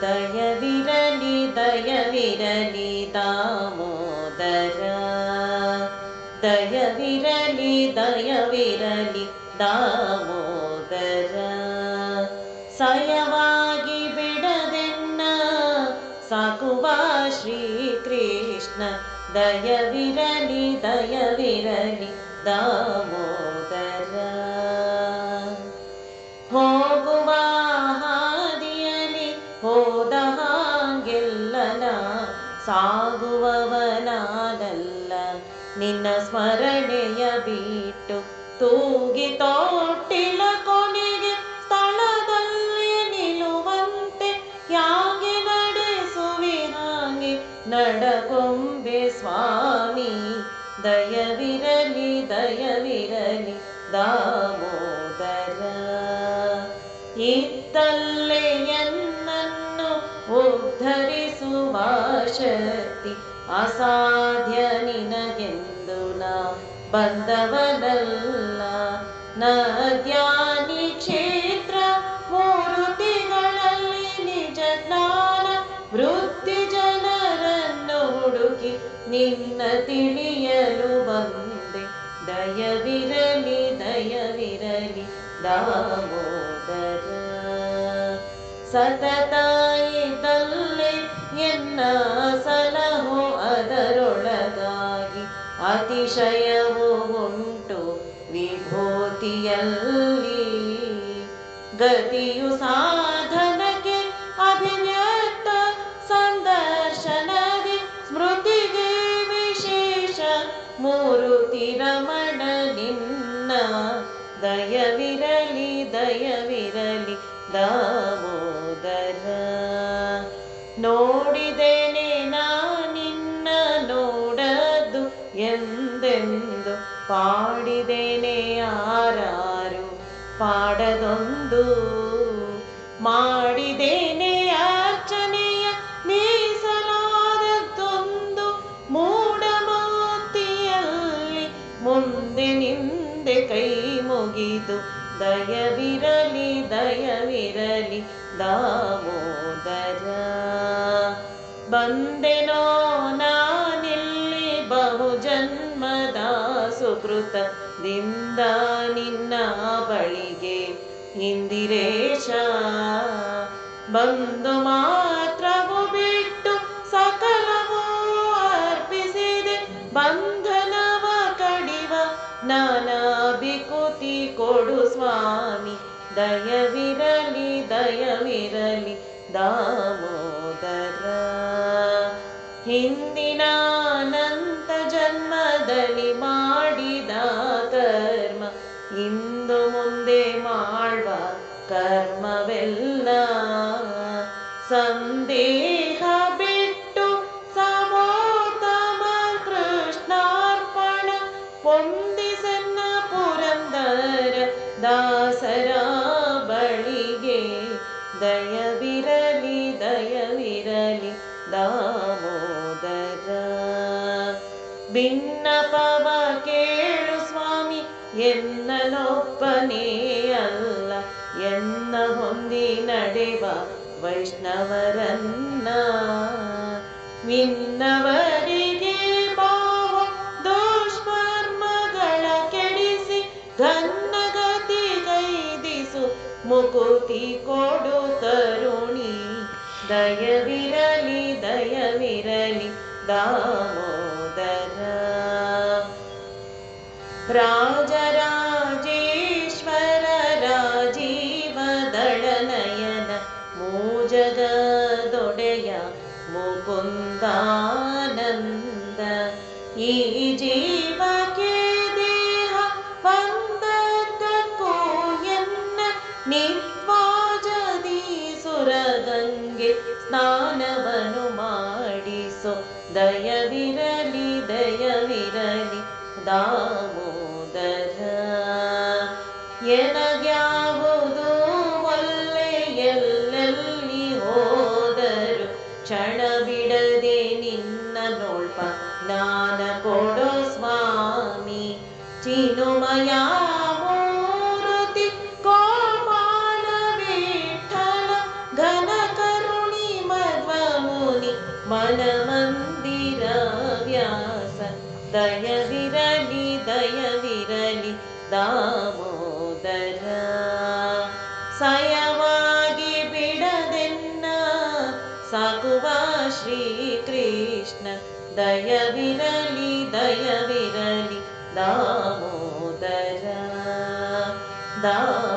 दय विरलि दयविरलि दामोद दयविरलि दयविरलि दामोदर। सयवागि बिडदेन्न साकुवा श्रीकृष्ण। दयविरलि दयविरलि दामोदर। ಹೋದ ಹಾಗೆಲ್ಲನ ಸಾಗುವವನಾದಲ್ಲ. ನಿನ್ನ ಸ್ಮರಣೆಯ ಬಿಟ್ಟು ತೂಗಿ ತೊಟ್ಟಿಲ ಕೊನೆಗೆ ಸ್ಥಳದಲ್ಲಿ ನಿಲ್ಲುವಂತೆ ಯಾಗೆ ನಡೆಸುವಿ ಹಾಗೆ ನಡಕೊಂಬೆ ಸ್ವಾಮಿ. ದಯವಿರಲಿ ದಯವಿರಲಿ ದಾಮೋದರ ಉದ್ಧರಿಸುವ ಶಕ್ತಿ ಅಸಾಧ್ಯ ನಿನಗೆಂದು ನಾ ಬಂದವನಲ್ಲ. ನದ್ಯಾನಿ ಕ್ಷೇತ್ರ ಮೂರುತಿಗಳಲ್ಲಿ ನಿಜ ಜ್ಞಾನ ವೃತ್ತಿ ಜನರನ್ನು ಹುಡುಕಿ ನಿನ್ನ ತಿಳಿಯಲು ಬಂದೆ. ದಯವಿರಲಿ ದಯವಿರಲಿ ದಾಮೋದರ. ಸತತ ಅತಿಶಯವು ಉಂಟು ವಿಭೂತಿಯಲ್ಲಿ ಗತಿಯು ಸಾಧನಕ್ಕೆ ಅಭಿವ್ಯಕ್ತ ಸಂದರ್ಶನದಿ ಸ್ಮೃತಿಗೆ ವಿಶೇಷ ಮೂರು ತಿರಮಣ ನಿನ್ನ ದಯವಿರಲಿ ದಯವಿರಲಿ ದಾಮೋದರ. ನೋಡಿದೇನೆ ನಾ ನಿನ್ನ ನೋಡದು ಎಂದೆಂದು ಪಾಡಿದೇನೆ ಯಾರು ಪಾಡದೊಂದು ಮಾಡಿದೇನೆ ಅರ್ಚನೆಯ ಮೀಸಲಾದದ್ದೊಂದು ಮೂಡಮಾತಿಯಲ್ಲಿ ಮುಂದೆ ನಿಂದೆ ಕೈ ಮುಗಿದು ದಯವಿರಲಿ ದಯವಿರಲಿ ದಾಮೋದರ. ಬಂದೆನೋ ನಾನಿಲ್ಲಿ ಬಹು ಜನ್ಮದ ಸುಕೃತದಿಂದ ನಿನ್ನ ಬಳಿಗೆ ಇಂದಿರೇಶ. ಬಂದು ಮಾತ್ರವು ಬಿಟ್ಟು ಸಕಲವೂ ಅರ್ಪಿಸಿದೆ. ಬಂಧನವ ಕಡಿವ ನಾನಾ ಬಿಕುತಿ ಕೊಡು ಸ್ವಾಮಿ. ದಯವಿರಲಿ ದಯವಿರಲಿ ದಾಮೋದರ. ಹಿಂದಿನ ಇಂದು ಮುಂದೆ ಮಾಡುವ ಕರ್ಮವೆಲ್ಲ ಸಂದೇಹ ಬಿಟ್ಟು ಸಮೋತ್ತಮ ಕೃಷ್ಣಾರ್ಪಣ ಪೊಂದಿಸನ್ನ ಪುರಂದರ ದಾಸರ ಬಳಿಗೆ ದಯವಿರಲಿ ದಯವಿರಲಿ ದಾಮೋದರ ಭಿನ್ನಪವ ಅಲ್ಲ ಎನ್ನ ಹೊಂದಿ ನಡೆವ ವೈಷ್ಣವರನ್ನ. ನಿನ್ನವರಿಗೆ ಬಾವ ದುಷ್ಕರ್ಮಗಳ ಕೆಡಿಸಿ ಗೈದಿಸು, ಮುಕುತಿ ಕೊಡು ತರುಣಿ. ದಯವಿರಲಿ ದಯವಿರಲಿ ದಾಮೋದರ. ಮುಕುಂದಾನಂದ ಈ ಜೀವಕ್ಕೆ ದೇಹ ಬಂದದ್ದಕ್ಕೂ ಎನ್ನ ನಿತ್ವಾಜದಿ ಸುರಗಂಗೆ ಸ್ನಾನವನು ಮಾಡಿಸೋ ದಯವಿರಲಿ ದಯವಿರಲಿ ದಾಮೋದರ मनमन्दिरा व्यास दयविरलि दयविरलि दामोदर। सयवागि बिडदेन्न साकुवा श्रीकृष्ण। दयविरलि दयविरलि दामोदर। दा